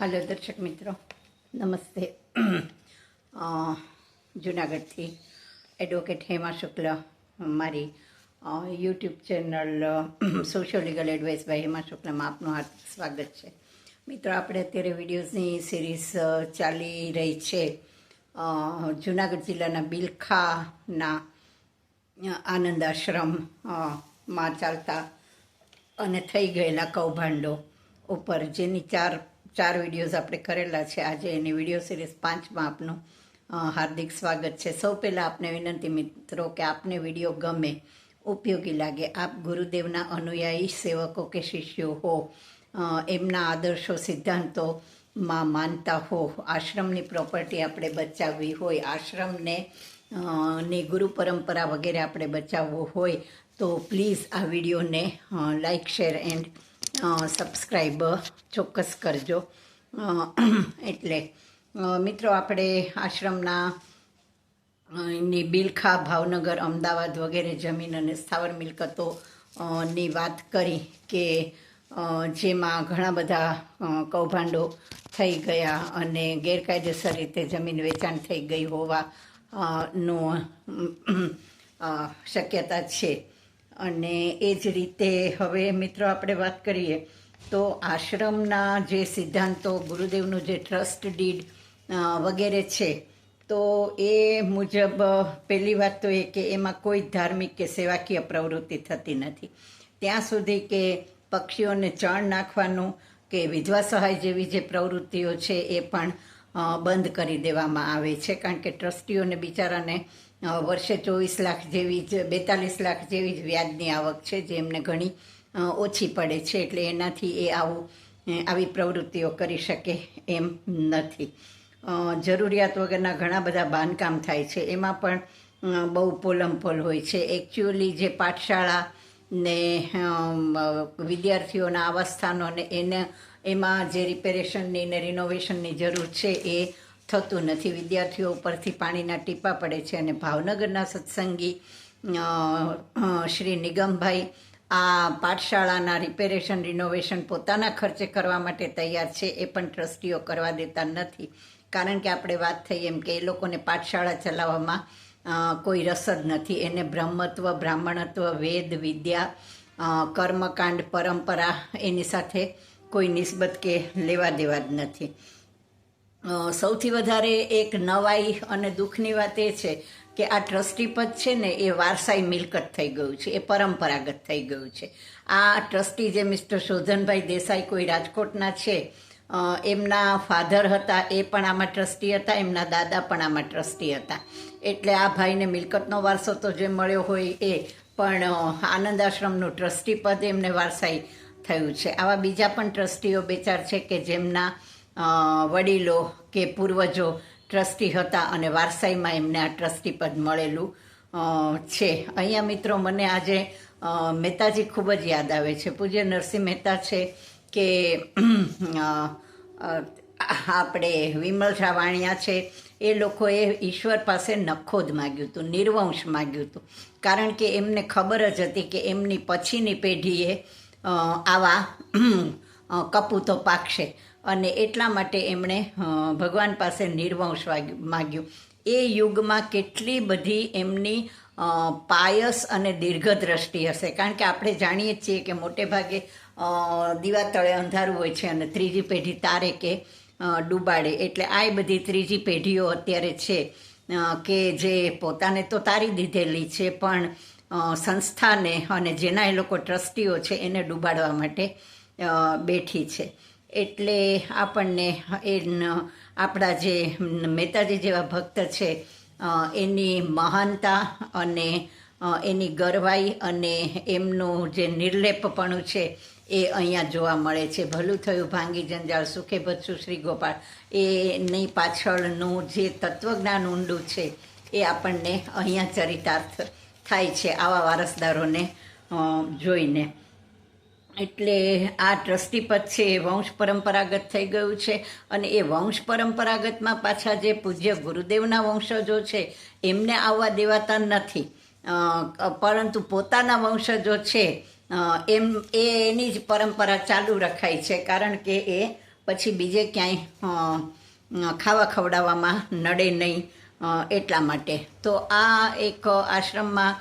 હાલો, દર્શક મિત્રો, નમસ્તે. જુનાગઢથી એડવોકેટ હેમા શુક્લ, મારી YouTube channel social legal advice by Hema શુક્લમાં આપનું હાર્દિક સ્વાગત છે. મિત્રો, આપણે અત્યારે વિડીયોઝની સિરીઝ ચાલી રહી છે. જુનાગઢ જિલ્લાના બિલખાના આનંદ આશ્રમમાં ચાલતા અને થઈ ગયેલા કૌભાંડો ઉપર, જેની ચાર ચાર વિડીયોઝ આપણે કરેલા છે. આજે એની વીડિયો સિરીઝ પાંચમાં આપનું હાર્દિક સ્વાગત છે. સૌ પહેલાં આપને વિનંતી મિત્રો કે આપને વીડિયો ગમે, ઉપયોગી લાગે. આપ ગુરુદેવના અનુયાયી, સેવકો કે શિષ્યો હો એમના આદર્શો, સિદ્ધાંતોમાં માનતા હો. આશ્રમની પ્રોપર્ટી આપણે બચાવવી હોય, આશ્રમને ની ગુરુ પરંપરા વગેરે આપણે બચાવવું હોય, તો પ્લીઝ આ વિડીયોને લાઇક શેર એન્ડ સબસ્ક્રાઈબ ચોક્કસ કરજો. એટલે મિત્રો આપણે આશ્રમના ની બિલખા ભાવનગર, અમદાવાદ વગેરે જમીન અને સ્થાવર મિલકતો ની વાત કરી કે જેમાં ઘણા બધા કૌભાંડો થઈ ગયા અને ગેરકાયદેસર રીતે જમીન વેચાણ થઈ ગઈ હોવા નું શક્યતા છે. અને એ જ રીતે હવે મિત્રો આપણે વાત કરીએ, તો આશ્રમના જે સિદ્ધાંતો, ગુરુદેવનું જે ટ્રસ્ટ ડીડ વગેરે છે, તો એ મુજબ પહેલી વાત તો એ કે એમાં કોઈ ધાર્મિક કે સેવાકીય પ્રવૃત્તિ થતી નથી. ત્યાં સુધી કે પક્ષીઓને ચણ નાખવાનું કે વિધવા સહાય જેવી જે પ્રવૃત્તિઓ છે એ પણ બંધ કરી દેવામાં આવે છે. કારણ કે ટ્રસ્ટીઓને બિચારાને વર્ષે ચોવીસ લાખ જેવી જ, બેતાલીસ લાખ જેવી જ વ્યાજની આવક છે, જે એમને ઘણી ઓછી પડે છે, એટલે એનાથી એ આવું આવી પ્રવૃત્તિઓ કરી શકે એમ નથી. જરૂરિયાત વગરના ઘણા બધા બાંધકામ થાય છે. એમાં પણ બહુ પોલમપોલ હોય છે. એકચ્યુઅલી જે પાઠશાળા ને વિદ્યાર્થીઓના આવાસ સ્થાનો ને એને, એમાં જે રિપેરેશનની ને રિનોવેશનની જરૂર છે, એ થતું નથી. વિદ્યાર્થીઓ ઉપરથી પાણીના ટીપા પડે છે અને ભાવનગરના સત્સંગી શ્રી નિગમભાઈ આ પાઠશાળાના રિપેરેશન, રિનોવેશન પોતાના ખર્ચે કરવા માટે તૈયાર છે. એ પણ ટ્રસ્ટીઓ કરવા દેતા નથી. કારણ કે આપણે વાત થઈ એમ કે એ લોકોને પાઠશાળા ચલાવવામાં કોઈ રસ જ નથી. એને બ્રહ્મત્વ, બ્રાહ્મણત્વ, વેદ, વિદ્યા કર્મકાંડ, પરંપરા એની સાથે કોઈ નિસ્બત કે લેવા દેવા જ નથી. સૌથી વધારે એક નવાઈ અને દુઃખની વાત એ છે કે આ ટ્રસ્ટી પદ છે ને એ વારસાઈ મિલકત થઈ ગયું છે, એ પરંપરાગત થઈ ગયું છે. આ ટ્રસ્ટી જે મિસ્ટર શોધનભાઈ દેસાઈ કોઈ રાજકોટના છે એમના ફાધર હતા, એ પણ આમાં ટ્રસ્ટી હતા, એમના દાદા પણ આમાં ટ્રસ્ટી હતા. એટલે આ ભાઈને મિલકતનો વારસો તો જે મળ્યો હોય એ, પણ આનંદ આશ્રમનું ટ્રસ્ટી પદ એમને વારસાઈ થયું છે. આવા બીજા પણ ટ્રસ્ટીઓ બે ચાર છે કે જેમના વડીલો કે પૂર્વજો ટ્રસ્ટી હતા અને વારસાઈમાં એમને આ ટ્રસ્ટી પદ મળેલું છે. અહીંયા મિત્રો મને આજે મહેતાજી ખૂબ જ યાદ આવે છે. પૂજ્ય નરસિંહ મહેતા છે કે આપણે વિમલ વાણિયા છે, એ લોકોએ ઈશ્વર પાસે નખોદ માગ્યું હતું, નિર્વંશ માગ્યું હતું. કારણ કે એમને ખબર જ હતી કે એમની પછીની પેઢીએ આવા કપૂતો પાકશે. અને એટલા માટે એમણે ભગવાન પાસે નિર્વંશ માગ્યું. એ યુગમાં કેટલી બધી એમની પાયસ અને દીર્ઘદ્રષ્ટિ હશે. કારણ કે આપણે જાણીએ છીએ કે મોટે ભાગે દીવા તળે અંધારું હોય છે અને ત્રીજી પેઢી તારે કે ડૂબાડે. એટલે આ બધી ત્રીજી પેઢીઓ અત્યારે છે કે જે પોતાને તો તારી દીધેલી છે, પણ સંસ્થાને અને જેના એ લોકો ટ્રસ્ટીઓ છે એને ડૂબાડવા માટે બેઠી છે. એટલે આપણને એ આપણા જે મહેતાજી જેવા ભક્ત છે એની મહાનતા અને એની ગરવાઈ અને એમનું જે નિર્લેપપણું છે, એ અહીંયા જોવા મળે છે. ભલું થયું ભાંગી જંજાળ, સુખે બચું શ્રી ગોપાલ એની પાછળનું જે તત્વજ્ઞાન ઊંડું છે, એ આપણને અહીંયા ચરિતાર્થ થાય છે આવા વારસદારોને જોઈને. એટલે આ ટ્રસ્ટી પદ છે એ વંશ પરંપરાગત થઈ ગયું છે અને એ વંશ પરંપરાગતમાં પાછા જે પૂજ્ય ગુરુદેવના વંશજો છે, એમને આવવા દેવાતા નથી. પરંતુ પોતાના વંશજો છે એમ, એ, એની જ પરંપરા ચાલુ રખાય છે, કારણ કે એ પછી બીજે ક્યાંય ખાવા ખવડાવવામાં નડે નહીં એટલા માટે. તો આ એક આશ્રમમાં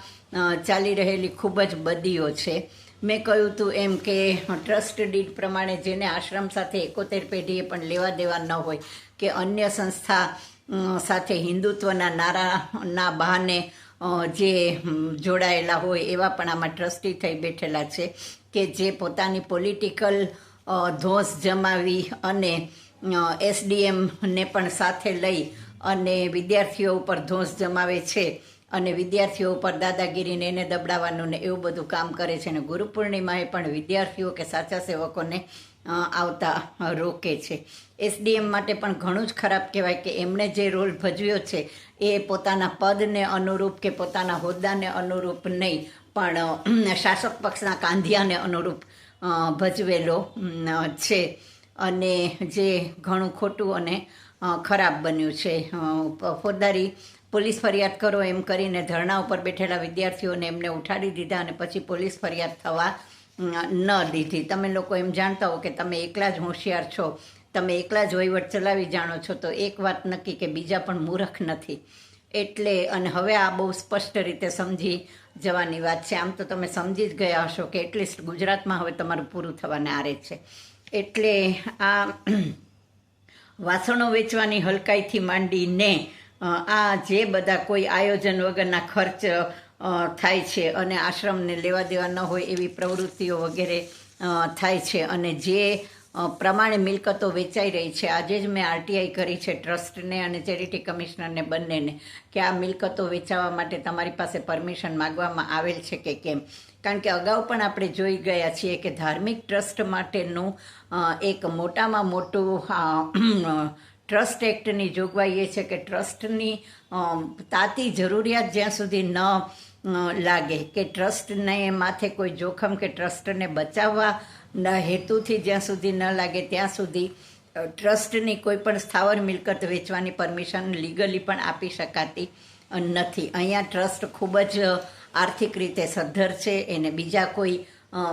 ચાલી રહેલી ખૂબ જ બદીઓ છે. મેં કહ્યું હતું એમ કે ટ્રસ્ટ ડીડ પ્રમાણે જેને આશ્રમ સાથે એકોતેર પેઢીએ પણ લેવા દેવા ન હોય, કે અન્ય સંસ્થા સાથે હિન્દુત્વના નારાના બહાને જે જોડાયેલા હોય એવા પણ આમાં ટ્રસ્ટી થઈ બેઠેલા છે કે જે પોતાની પોલિટિકલ ધોસ જમાવી અને એસડીએમને પણ સાથે લઈ અને વિદ્યાર્થીઓ ઉપર ધોષ જમાવે છે. અને વિદ્યાર્થીઓ ઉપર દાદાગીરીને એને દબડાવવાનું ને એવું બધું કામ કરે છે અને ગુરુ પૂર્ણિમાએ પણ વિદ્યાર્થીઓ કે સાચા સેવકોને આવતા રોકે છે. એસડીએમ માટે પણ ઘણું જ ખરાબ કહેવાય કે એમણે જે રોલ ભજવ્યો છે, એ પોતાના પદને અનુરૂપ કે પોતાના હોદ્દાને અનુરૂપ નહીં, પણ શાસક પક્ષના કાંધિયાને અનુરૂપ ભજવેલો છે. અને જે ઘણું ખોટું અને ખરાબ બન્યું છે. ફોજદારી પોલીસ ફરિયાદ કરો એમ કરીને ધરણા ઉપર બેઠેલા વિદ્યાર્થીઓને એમને ઉઠાડી દીધા અને પછી પોલીસ ફરિયાદ થવા ન દીધી. તમે લોકો એમ જાણતા હો કે તમે એકલા જ હોશિયાર છો. તમે એકલા જ વહીવટ ચલાવી જાણો છો. તો એક વાત નક્કી કે બીજા પણ મૂર્ખ નથી. એટલે, અને હવે આ બહુ સ્પષ્ટ રીતે સમજી જવાની વાત છે. આમ તો તમે સમજી જ ગયા હશો કે એટલીસ્ટ ગુજરાતમાં હવે તમારું પૂરું થવાને આરે છે. એટલે આ વાસણો વેચવાની હલકાઈથી માંડીને આ જે બધા કોઈ આયોજન વગરના ખર્ચ થાય છે અને આશ્રમને લેવા દેવા ન હોય એવી પ્રવૃત્તિઓ વગેરે થાય છે અને જે પ્રમાણે મિલકતો વેચાઈ રહી છે, આજે જ મેં આરટીઆઈ કરી છે ટ્રસ્ટને અને ચેરિટી કમિશનરને બંનેને કે આ મિલકતો વેચાવા માટે તમારી પાસે પરમિશન માગવામાં આવેલ છે કે કેમ? કારણ કે અગાઉ પણ આપણે જોઈ ગયા છીએ કે ધાર્મિક ટ્રસ્ટ માટેનું એક મોટામાં મોટું ટ્રસ્ટ એક્ટની જોગવાઈ એ છે કે ટ્રસ્ટની તાતી જરૂરિયાત જ્યાં સુધી ન લાગે કે ટ્રસ્ટને માથે કોઈ જોખમ કે ટ્રસ્ટને બચાવવા ના હેતુથી જ્યાં સુધી ન લાગે ત્યાં સુધી ટ્રસ્ટની કોઈ પણ સ્થાવર મિલકત વેચવાની પરમિશન લીગલી પણ આપી શકાતી નથી. અહીંયા ટ્રસ્ટ ખૂબ જ આર્થિક રીતે સદ્ધર છે, એને બીજા કોઈ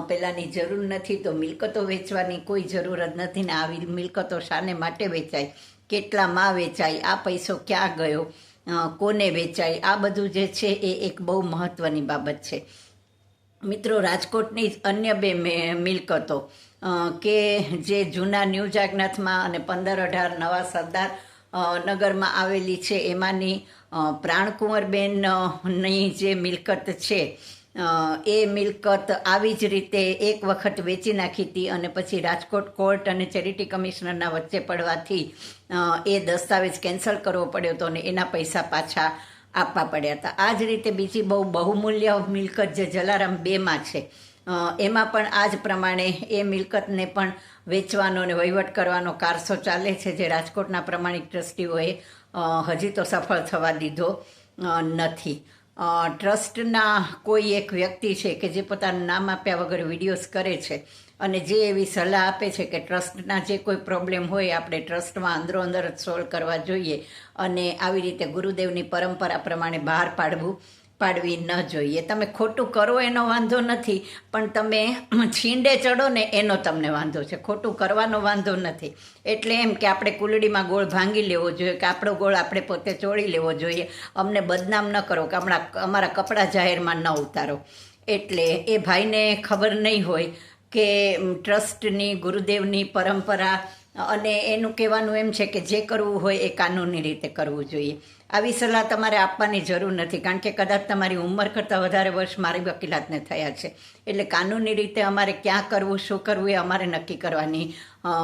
પેલાની જરૂર નથી, તો મિલકતો વેચવાની કોઈ જરૂર જ નથી ને આવી મિલકતો શાને માટે વેચાય? કેટલામાં વેચાય આ પૈસો ક્યાં ગયો કોને વેચાય આ બધું જે છે એ એક બહુ મહત્ત્વની બાબત છે. મિત્રો રાજકોટની અન્ય બે મિલકતો કે જે જૂના ન્યૂ જાગનાથમાં અને પંદર અઢાર નવા સરદાર નગરમાં આવેલી છે એમાંની અ, પ્રાણકુંવરબેન અ, ની જે મિલકત છે એ મિલકત આવી જ રીતે એક વખત વેચી નાખી હતી અને પછી રાજકોટ કોર્ટ અને ચેરિટી કમિશનરના વચ્ચે પડવાથી એ દસ્તાવેજ કેન્સલ કરવો પડ્યો હતો અને એના પૈસા પાછા આપવા પડ્યા હતા. આ જ રીતે બીજી બહુ બહુમૂલ્ય મિલકત જે જલારામ બેમાં છે એમાં પણ આ જ પ્રમાણે એ મિલકતને પણ વેચવાનો અને વહીવટ કરવાનો કારસો ચાલે છે જે રાજકોટના પ્રમાણિક ટ્રસ્ટીઓએ હજી તો સફળ થવા દીધો નથી. ટ્રસ્ટના કોઈ એક વ્યક્તિ છે કે જે પોતાનું નામ આપ્યા વગર વિડીયોઝ કરે છે અને જે એવી સલાહ આપે છે કે ટ્રસ્ટના જે કોઈ પ્રોબ્લેમ હોય આપણે ટ્રસ્ટમાં અંદરો અંદર જ સોલ્વ કરવા જોઈએ અને આવી રીતે ગુરુદેવની પરંપરા પ્રમાણે બહાર પાડવું. પાડવી ન જોઈએ. તમે ખોટું કરો એનો વાંધો નથી, પણ તમે છીંડે ચડો ને એનો તમને વાંધો છે. ખોટું કરવાનો વાંધો નથી. એટલે એમ કે આપણે કુલડીમાં ગોળ ભાંગી લેવો જોઈએ, કે આપણો ગોળ આપણે પોતે ચોળી લેવો જોઈએ. અમને બદનામ ન કરો કે હમણાં અમારા કપડાં જાહેરમાં ન ઉતારો. એટલે એ ભાઈને ખબર નહીં હોય કે ટ્રસ્ટની, ગુરુદેવની પરંપરા અને એનું કહેવાનું એમ છે કે જે કરવું હોય એ કાનૂની રીતે કરવું જોઈએ. આવી સલાહ તમારે આપવાની જરૂર નથી, કારણ કે કદાચ તમારી ઉંમર કરતાં વધારે વર્ષ મારી વકીલાતને થયા છે. એટલે કાનૂની રીતે અમારે ક્યાં કરવું, શું કરવું એ અમારે નક્કી કરવાની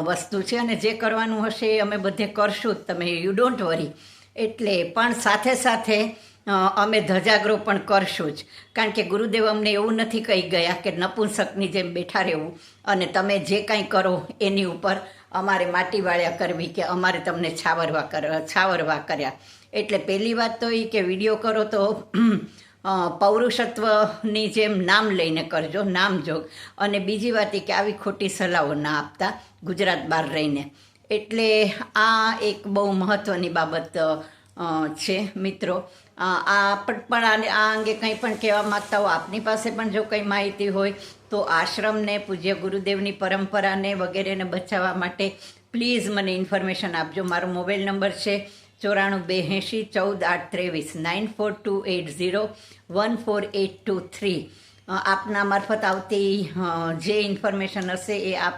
વસ્તુ છે. અને જે કરવાનું હશે એ અમે બધે કરશું જ, તમે યુ ડોન્ટ વરી. એટલે પણ સાથે સાથે અમે ધજાગરો પણ કરશું જ. કારણ કે ગુરુદેવ અમને એવું નથી કહી ગયા કે નપુંસકની જેમ બેઠા રહેવું. અને તમે જે કાંઈ કરો એની ઉપર અમારે માટી વાળ્યા કરવી કે અમારે તમને છાવરવા કર, છાવરવા કર્યા. એટલે પહેલી વાત તો એ કે વીડિયો કરો તો પૌરુષત્વની જેમ નામ લઈને કરજો, નામ જોગ. અને બીજી વાત એ કે આવી ખોટી સલાહો ના આપતા ગુજરાત બહાર રહીને. એટલે આ એક બહુ મહત્ત્વની બાબત છે, મિત્રો. આ પણ આ અંગે કંઈ પણ કહેવા માગતા હો, આપની પાસે પણ જો કંઈ માહિતી હોય, તો આશ્રમને, પૂજ્ય ગુરુદેવની પરંપરાને વગેરેને બચાવવા માટે પ્લીઝ મને ઇન્ફોર્મેશન આપજો. મારો મોબાઈલ નંબર છે ચોરાણું બે એંશી ચૌદ આઠ ત્રેવીસ nine four two eight zero one four eight two three. આપના મારફત આવતી જે ઇન્ફોર્મેશન હશે એ આપ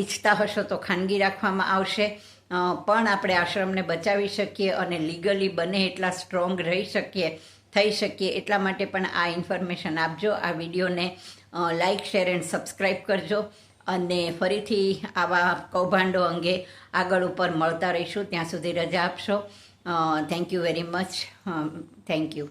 ઈચ્છતા હશો તો ખાનગી રાખવામાં આવશે. પણ આપણે આશ્રમને બચાવી શકીએ અને લીગલી બને એટલા સ્ટ્રોંગ રહી શકીએ, થઈ શકીએ, એટલા માટે પણ આ ઇન્ફોર્મેશન આપજો. આ વિડીયોને લાઇક શેર એન્ડ સબસ્ક્રાઈબ કરજો. અને ફરીથી આવા કૌભાંડો અંગે આગળ ઉપર મળતા રહીશું. ત્યાં સુધી રજા આપશો. Thank you very much thank you